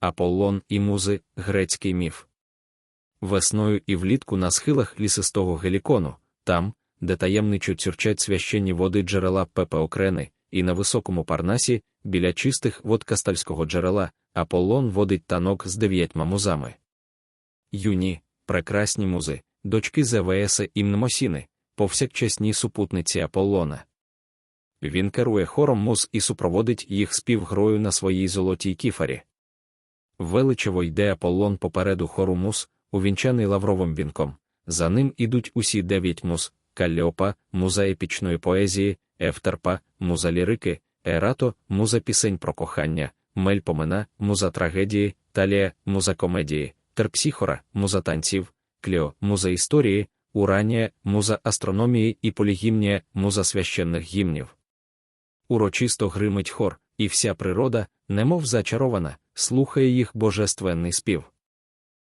Аполлон і музи грецький міф. Весною і влітку на схилах лісистого гелікону, там, де таємничо цюрчать священні води джерела Пепеокрени, і на високому парнасі, біля чистих вод кастальського джерела, Аполлон водить танок з дев'ятьма музами. Юні, прекрасні музи, дочки Зевееса і Мнемосіни, повсякчасні супутниці Аполлона. Він керує хором муз і супроводить їх спів грою на своїй золотій кіфарі. Величево йде Аполлон попереду хору муз, увінчаний лавровим вінком. За ним ідуть усі дев'ять муз, Калліопа, муза епічної поезії, Ефтерпа, муза лірики, Ерато, муза пісень про кохання, Мельпомена, муза трагедії, Талія, муза комедії, Терпсіхора, муза танців, Кліо, муза історії, Уранія, муза астрономії і полігімнія, муза священних гімнів. Урочисто гримить хор, і вся природа, немов зачарована, слухає їх божественний спів.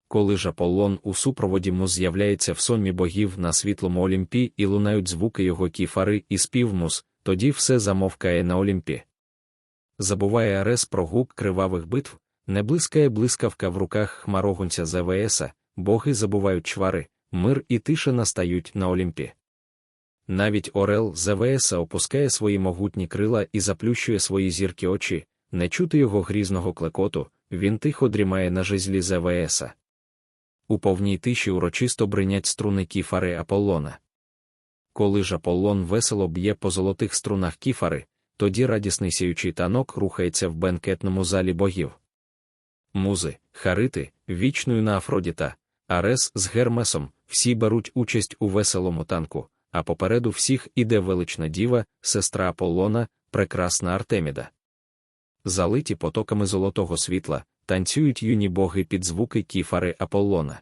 Коли ж Аполлон у супроводі муз з'являється в сонмі богів на світлому Олімпі і лунають звуки його кіфари і спів муз, тоді все замовкає на Олімпі. Забуває Арес про гук кривавих битв, не блискає блискавка в руках хмарогунця ЗВСа, боги забувають чвари, мир і тиша настають на Олімпі. Навіть Орел ЗВСа опускає свої могутні крила і заплющує свої зірки очі, не чути його грізного клекоту, він тихо дрімає на жизлі ЗВСа. У повній тиші урочисто бринять струни кіфари Аполлона. Коли ж Аполлон весело б'є по золотих струнах кіфари, тоді радісний сіючий танок рухається в бенкетному залі богів. Музи, Харити, вічною на Афродіта, Арес з Гермесом всі беруть участь у веселому танку, а попереду всіх іде велична діва, сестра Аполлона, прекрасна Артеміда. Залиті потоками золотого світла, танцюють юні боги під звуки кіфари Аполлона.